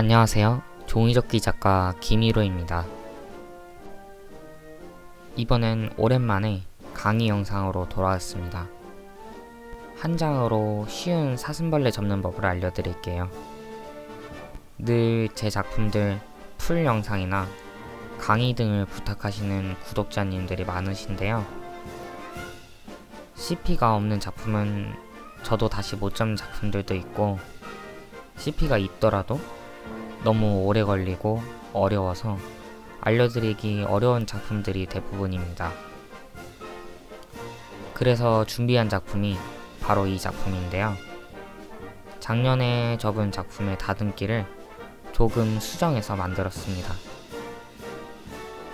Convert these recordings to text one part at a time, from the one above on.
안녕하세요. 종이접기 작가 김희로입니다. 이번엔 오랜만에 강의 영상으로 돌아왔습니다. 한 장으로 쉬운 사슴벌레 접는 법을 알려드릴게요. 늘 제 작품들 풀 영상이나 강의 등을 부탁하시는 구독자님들이 많으신데요. CP가 없는 작품은 저도 다시 못 잡는 작품들도 있고 CP가 있더라도 너무 오래 걸리고 어려워서 알려드리기 어려운 작품들이 대부분입니다. 그래서 준비한 작품이 바로 이 작품인데요. 작년에 접은 작품의 다듬기를 조금 수정해서 만들었습니다.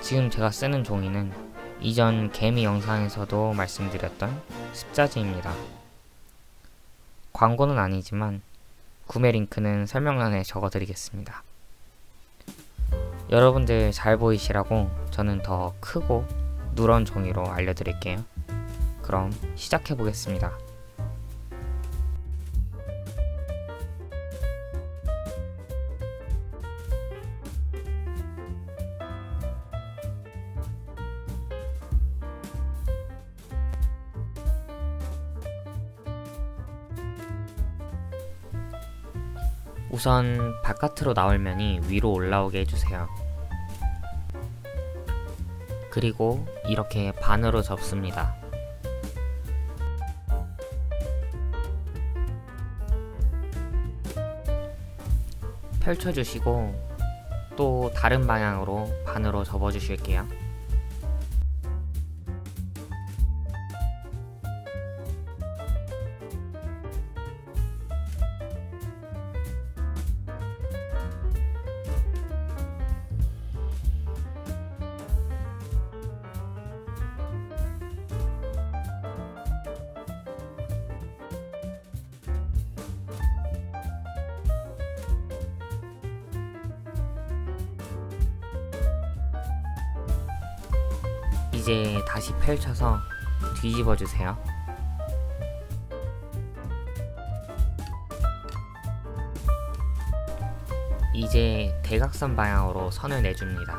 지금 제가 쓰는 종이는 이전 개미 영상에서도 말씀드렸던 습자지입니다. 광고는 아니지만 구매 링크는 설명란에 적어드리겠습니다. 여러분들 잘 보이시라고 저는 더 크고 누런 종이로 알려드릴게요. 그럼 시작해 보겠습니다. 우선 바깥으로 나올 면이 위로 올라오게 해주세요. 그리고 이렇게 반으로 접습니다. 펼쳐주시고 또 다른 방향으로 반으로 접어주실게요. 펼쳐서 뒤집어 주세요. 이제 대각선 방향으로 선을 내줍니다.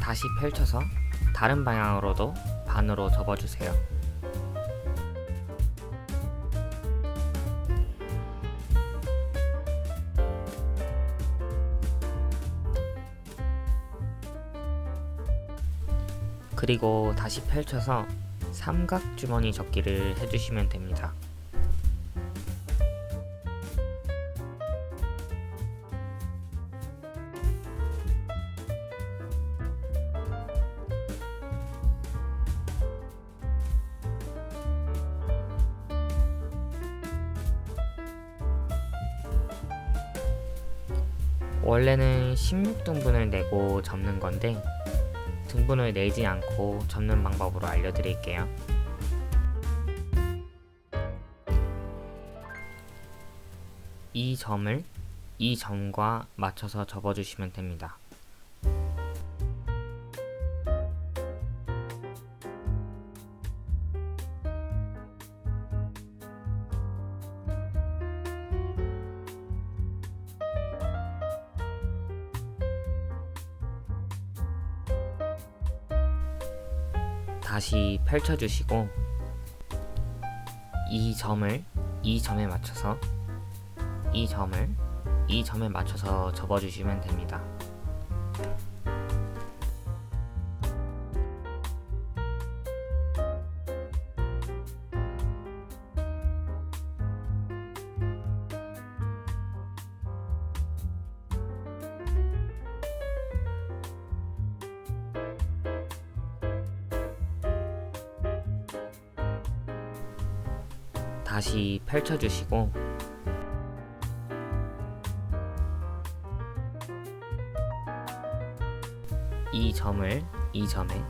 다시 펼쳐서 다른 방향으로도 반으로 접어주세요. 그리고 다시 펼쳐서 삼각 주머니 접기를 해주시면 됩니다. 원래는 16등분을 내고 접는 건데 등분을 내지 않고 접는 방법으로 알려드릴게요. 이 점을 이 점과 맞춰서 접어주시면 됩니다. 펼쳐주시고 이 점을 이 점에 맞춰서 이 점을 이 점에 맞춰서 접어주시면 됩니다. 다시 펼쳐주시고 이 점을 이 점에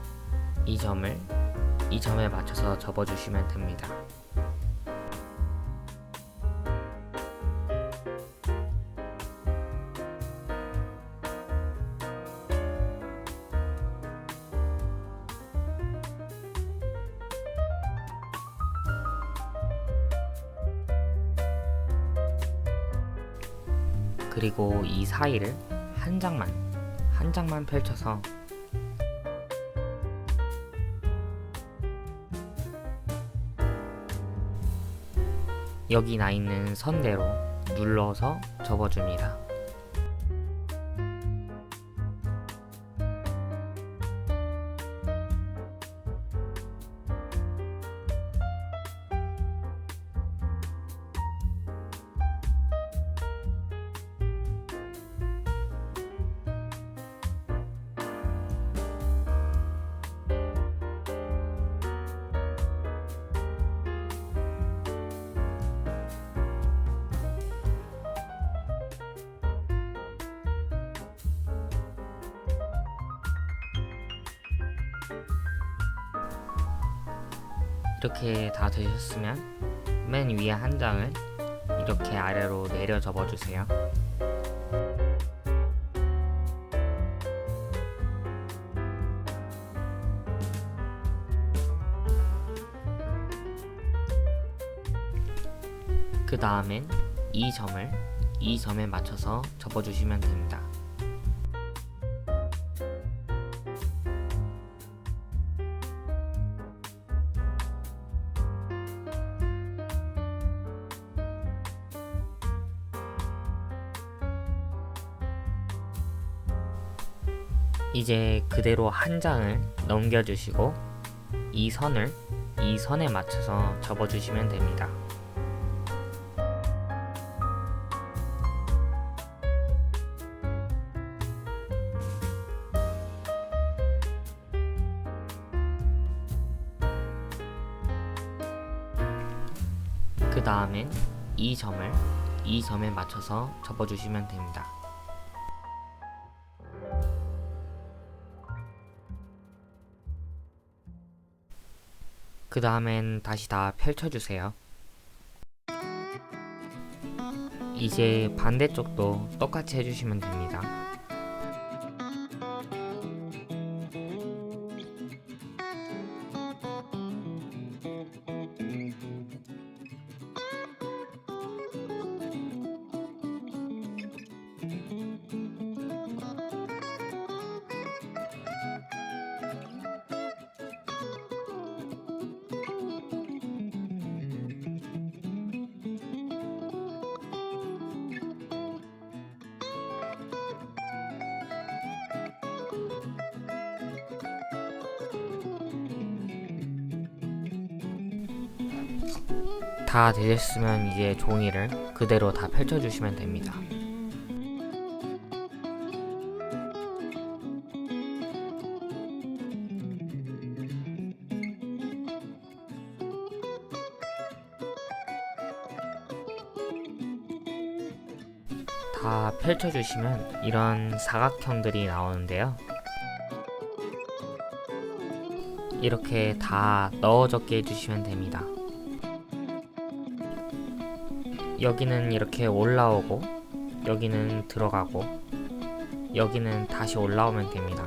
이 점을 이 점에 맞춰서 접어주시면 됩니다. 그리고 이 사이를 한 장만, 한 장만 펼쳐서 여기 나 있는 선대로 눌러서 접어줍니다. 맨 위에 한 장을 이렇게 아래로 내려 접어주세요. 그 다음엔 이 점을 이 점에 맞춰서 접어주시면 됩니다. 이제 그대로 한 장을 넘겨주시고 이 선을 이 선에 맞춰서 접어주시면 됩니다. 그 다음엔 이 점을 이 점에 맞춰서 접어주시면 됩니다. 그 다음엔 다시 다 펼쳐주세요. 이제 반대쪽도 똑같이 해주시면 됩니다. 다 되셨으면 이제 종이를 그대로 다 펼쳐주시면 됩니다. 다 펼쳐주시면 이런 사각형들이 나오는데요. 이렇게 다 넣어 적게 해주시면 됩니다. 여기는 이렇게 올라오고 여기는 들어가고 여기는 다시 올라오면 됩니다.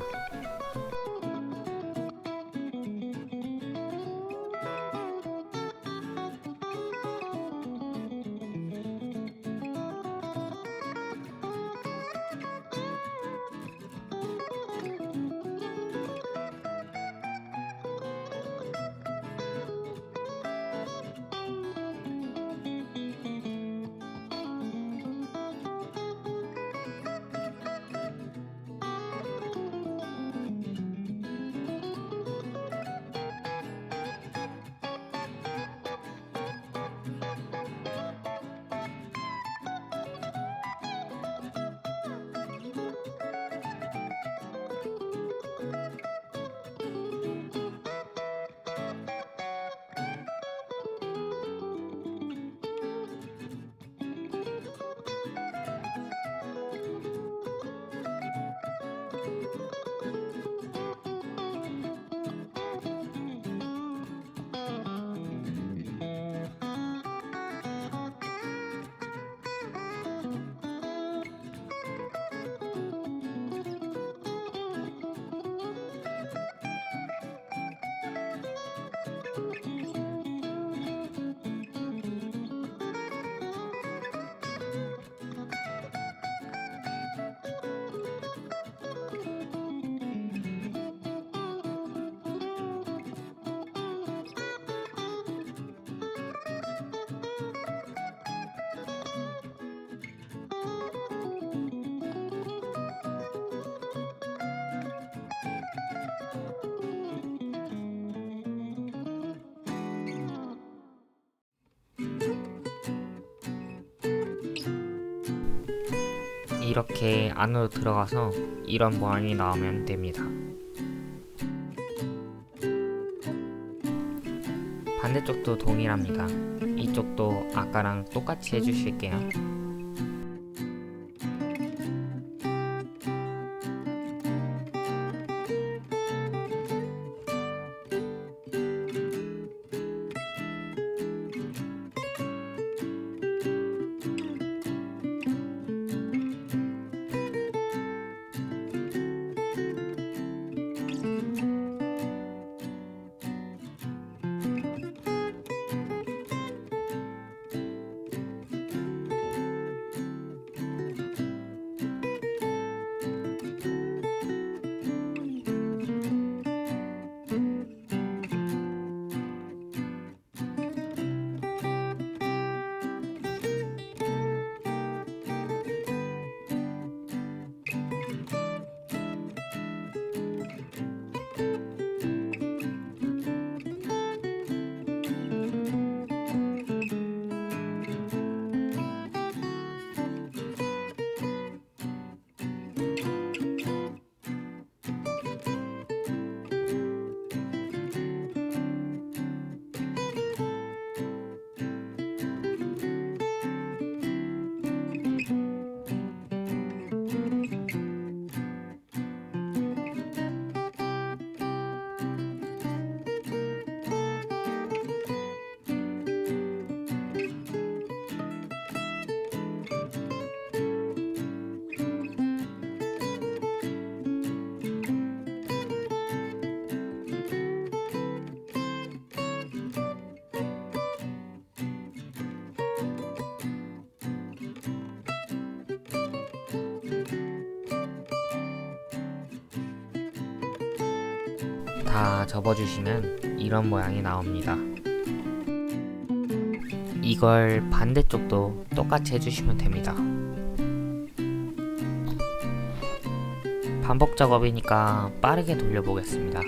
이렇게 안으로 들어가서 이런 모양이 나오면 됩니다. 반대쪽도 동일합니다. 이쪽도 아까랑 똑같이 해주실게요. 다 접어주시면 이런 모양이 나옵니다. 이걸 반대쪽도 똑같이 해주시면 됩니다. 반복 작업이니까 빠르게 돌려보겠습니다.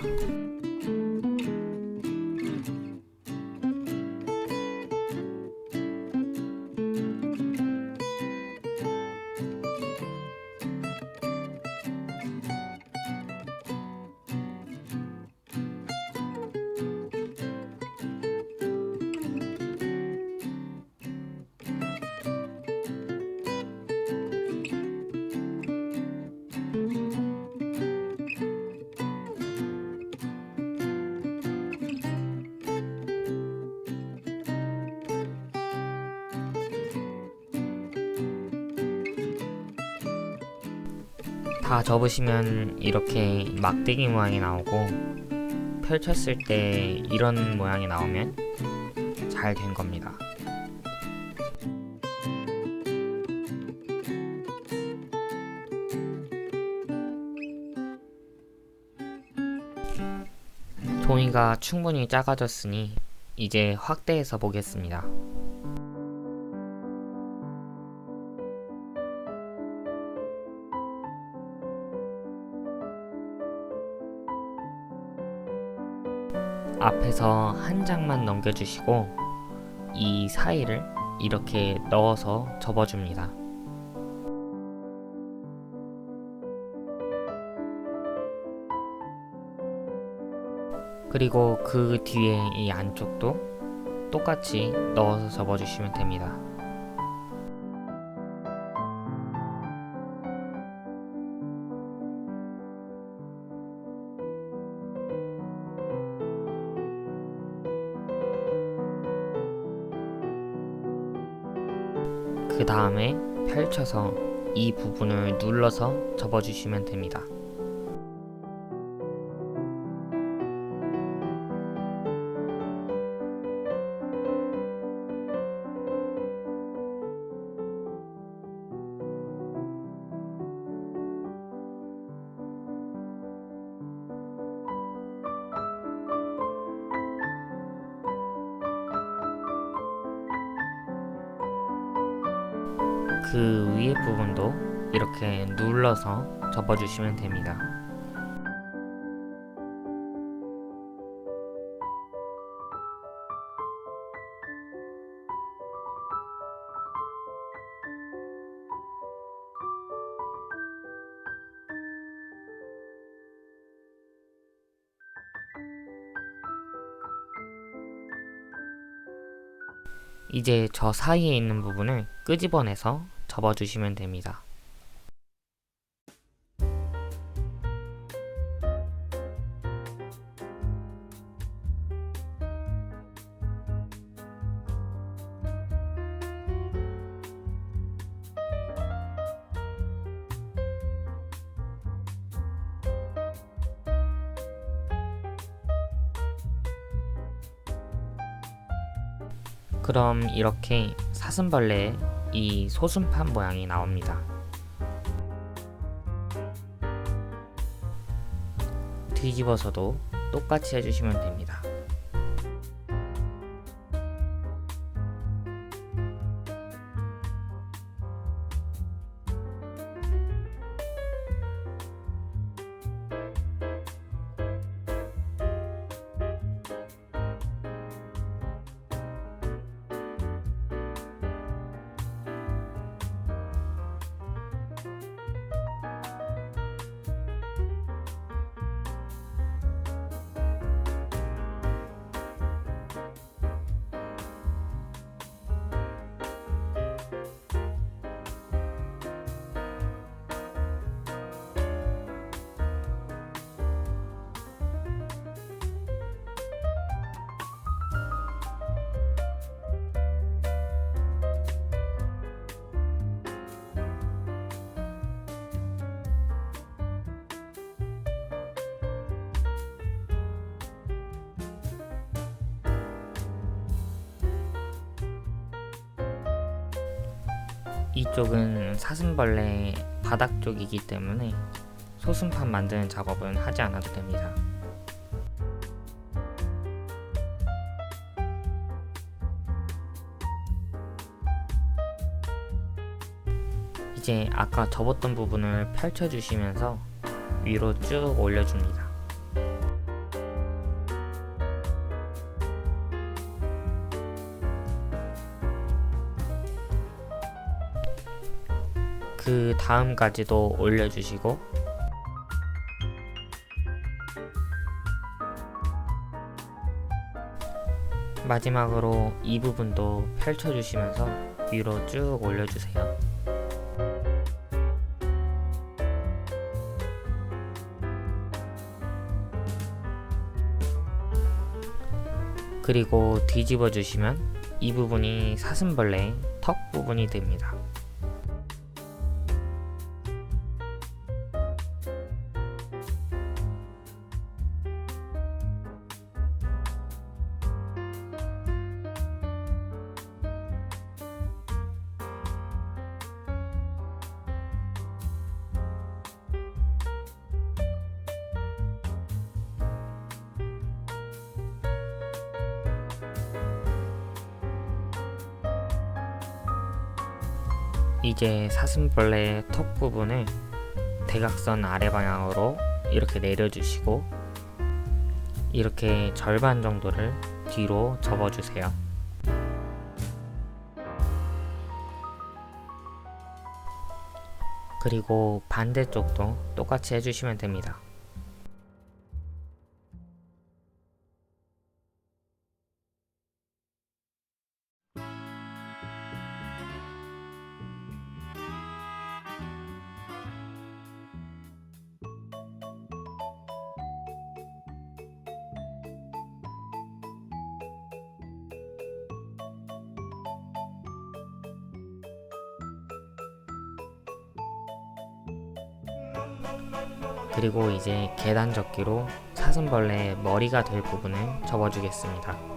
다 접으시면 이렇게 막대기 모양이 나오고 펼쳤을 때 이런 모양이 나오면 잘 된 겁니다. 종이가 충분히 작아졌으니 이제 확대해서 보겠습니다. 앞에서 한 장만 넘겨주시고 이 사이를 이렇게 넣어서 접어줍니다. 그리고 그 뒤에 이 안쪽도 똑같이 넣어서 접어주시면 됩니다. 다음에 펼쳐서 이 부분을 눌러서 접어주시면 됩니다. 그 위에 부분도 이렇게 눌러서 접어주시면 됩니다. 이제 저 사이에 있는 부분을 끄집어내서 접어주시면 됩니다. 그럼 이렇게 사슴벌레의 이 소순판 모양이 나옵니다. 뒤집어서도 똑같이 해주시면 됩니다. 이쪽은 사슴벌레 바닥 쪽이기 때문에 소순판 만드는 작업은 하지 않아도 됩니다. 이제 아까 접었던 부분을 펼쳐주시면서 위로 쭉 올려줍니다. 다음까지도 올려주시고 마지막으로 이 부분도 펼쳐주시면서 위로 쭉 올려주세요. 그리고 뒤집어 주시면 이 부분이 사슴벌레의 턱 부분이 됩니다. 이제 사슴벌레의 턱 부분을 대각선 아래 방향으로 이렇게 내려주시고 이렇게 절반 정도를 뒤로 접어주세요. 그리고 반대쪽도 똑같이 해주시면 됩니다. 그리고 이제 계단 접기로 사슴벌레의 머리가 될 부분을 접어주겠습니다.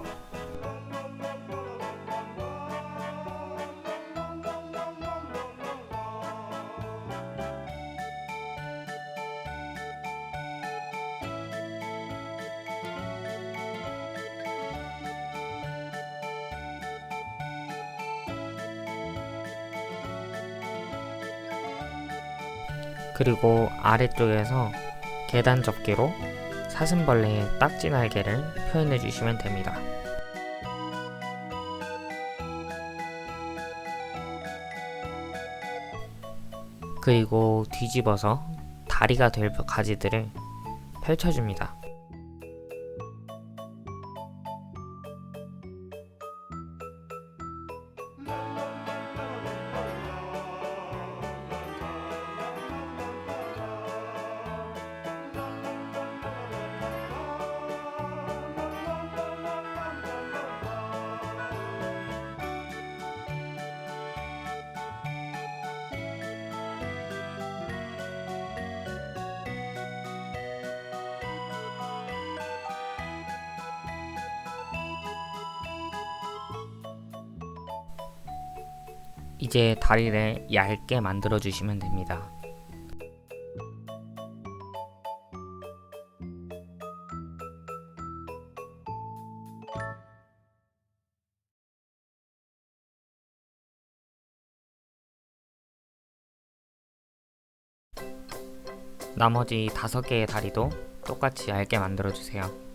그리고 아래쪽에서 계단 접기로 사슴벌레의 딱지 날개를 표현해 주시면 됩니다. 그리고 뒤집어서 다리가 될 가지들을 펼쳐줍니다. 다리를 얇게 만들어 주시면 됩니다. 나머지 다섯 개의 다리도 똑같이 얇게 만들어 주세요.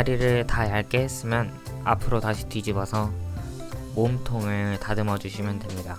다리를 다 얇게 했으면 앞으로 다시 뒤집어서 몸통을 다듬어 주시면 됩니다.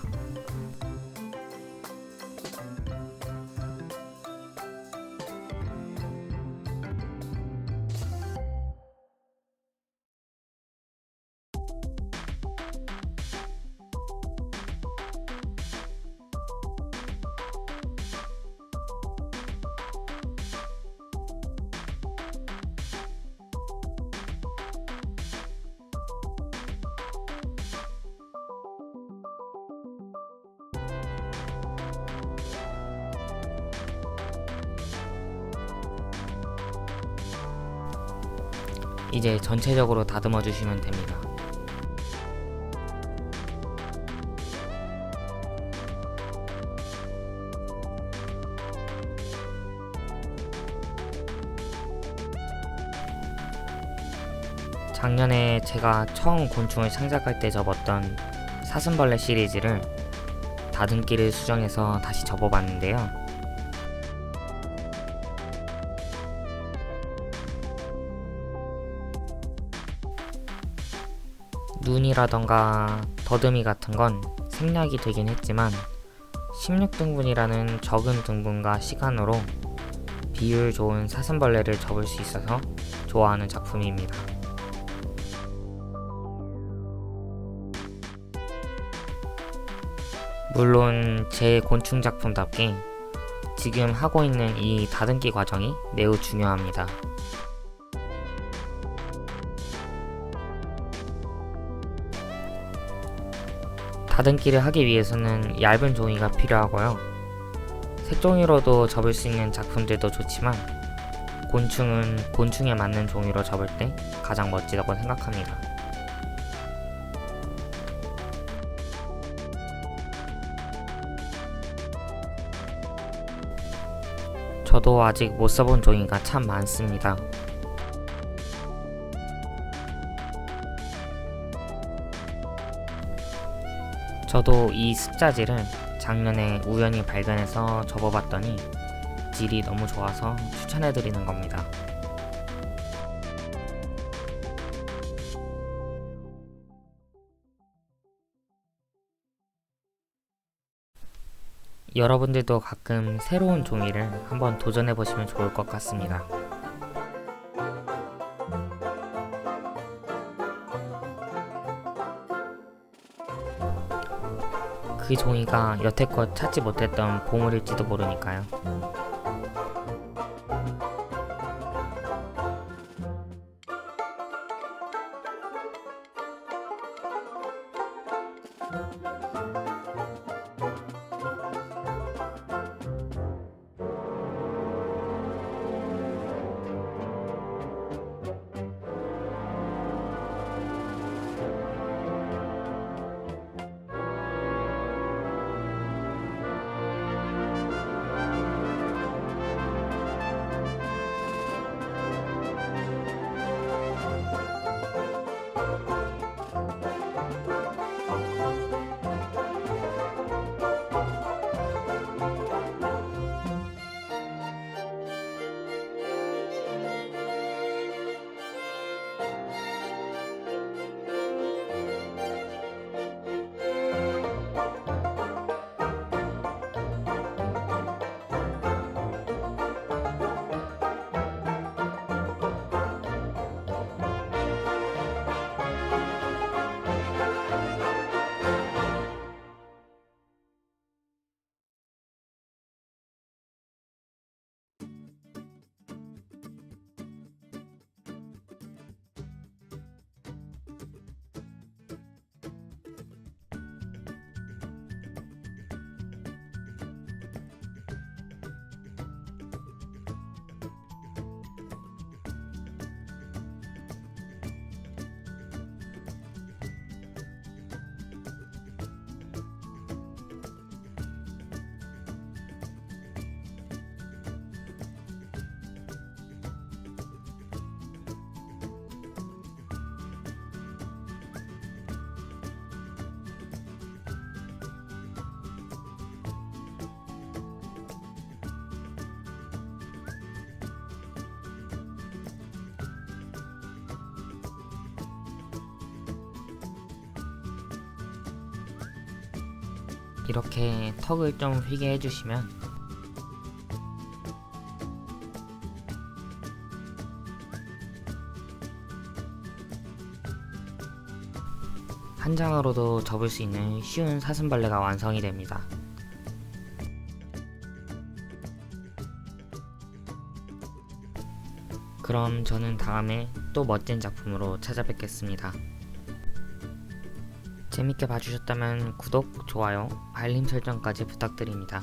이제 전체적으로 다듬어 주시면 됩니다. 작년에 제가 처음 곤충을 창작할 때 접었던 사슴벌레 시리즈를 다듬기를 수정해서 다시 접어봤는데요. 눈이라던가 더듬이 같은 건 생략이 되긴 했지만 16등분이라는 적은 등분과 시간으로 비율 좋은 사슴벌레를 접을 수 있어서 좋아하는 작품입니다. 물론 제 곤충 작품답게 지금 하고 있는 이 다듬기 과정이 매우 중요합니다. 다듬기를 하기 위해서는 얇은 종이가 필요하고요. 색종이로도 접을 수 있는 작품들도 좋지만 곤충은 곤충에 맞는 종이로 접을 때 가장 멋지다고 생각합니다. 저도 아직 못 써본 종이가 참 많습니다. 저도 이 습자지를 작년에 우연히 발견해서 접어봤더니 질이 너무 좋아서 추천해드리는 겁니다. 여러분들도 가끔 새로운 종이를 한번 도전해 보시면 좋을 것 같습니다. 그 종이가 여태껏 찾지 못했던 보물일지도 모르니까요. 이렇게 턱을 좀 휘게 해주시면 한 장으로도 접을 수 있는 쉬운 사슴벌레가 완성이 됩니다. 그럼 저는 다음에 또 멋진 작품으로 찾아뵙겠습니다. 재밌게 봐주셨다면 구독, 좋아요, 알림 설정까지 부탁드립니다.